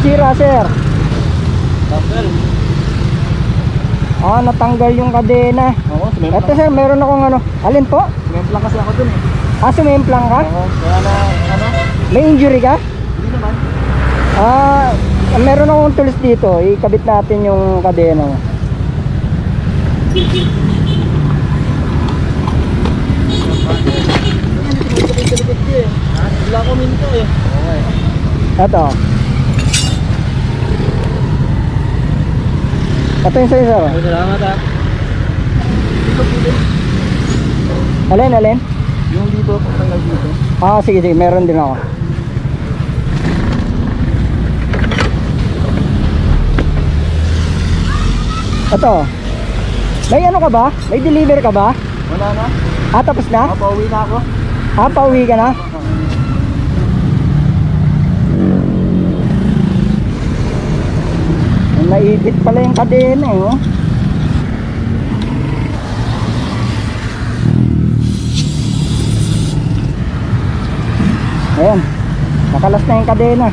sira, sir? Tapel. Ah, natanggal yung kadena. Oo, sumemplang. Ito sir, meron akong ano. Alin po? Sumemplang kasi ako dun eh. Ah, sumimplang ka? Oo, kaya na, ano? May injury ka? Hindi naman. Ah, meron akong tools dito. Ikabit natin yung kadena. Wala ko minto eh. Okay. Ito. Ito yung sa'yo, sir. Okay, salamat ha. Alin, alin? Yung dito, pagtanggal dito. Ah, sige, sige. Meron din ako. Ito. May ano ka ba? May deliver ka ba? Wala na. Ah, tapos na? Mapauwi na ako. Ah, pauwi ka na? Naipit pala yung kadena eh, oh. Ayan. Nakalas na yung kadena.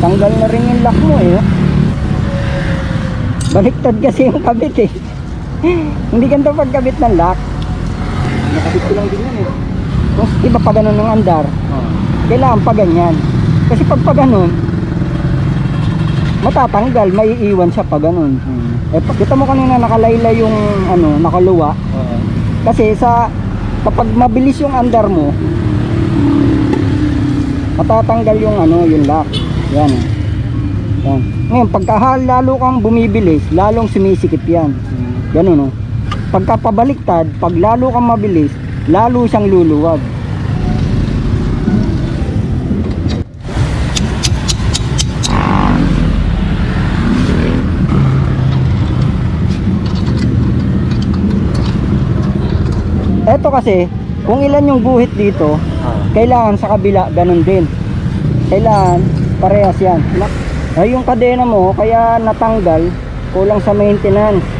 Tanggal na rin yung lock mo eh. oh. Baliktad kasi yung kabit eh. Hindi ganito pagkabit ng lock. Nakabit ko lang din yan eh. Kung iba pa ganun ng andar, Oo. kailangan pa ganyan. Kasi pag pa ganun, matatanggal, may iiwan siya pa ganun. Hmm. Eh, kita mo kanina nakalaylay yung ano, nakaluwa. Oo. Kasi sa kapag mabilis yung andar mo, matatanggal yung ano, yung lock. Yan. oh. Yan. Ngayon, pagka lalo kang bumibilis, lalong sumisikip yan. Hmm. Ganun oh. Pagka pabaliktad, pag lalo kang mabilis, lalo siyang luluwag. Eto kasi, kung ilan yung guhit dito, Ah. kailangan sa kabila ganun din. Kailangan parehas yan. Ay, yung kadena mo, kaya natanggal, kulang sa maintenance.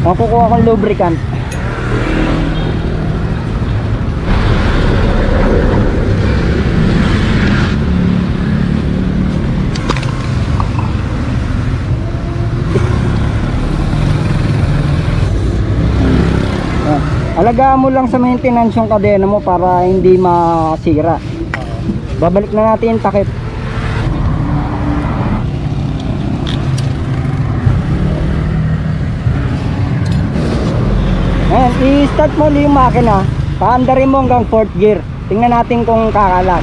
Ang kukuha kong lubricant. Yan. Alagaan mo lang sa maintenance yung kadena mo para hindi masira. Babalik na natin yung takip. Ayan, i-start mo ulit yung makina. Paandarin mo hanggang 4th gear. Tingnan natin kung kakalas.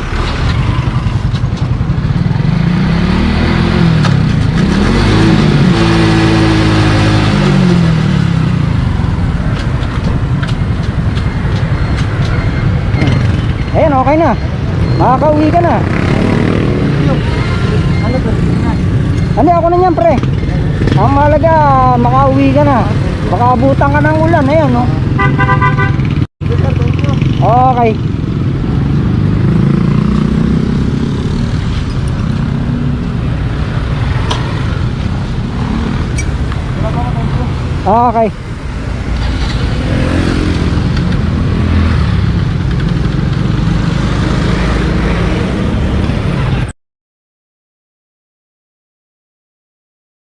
Ayan, okay na. Makakauwi ka na. Ano ako na niyan, pre. Ang mahalaga, makauwi ka na. Baka abutan ka ng ulan. Ayan, no? Okay. Okay.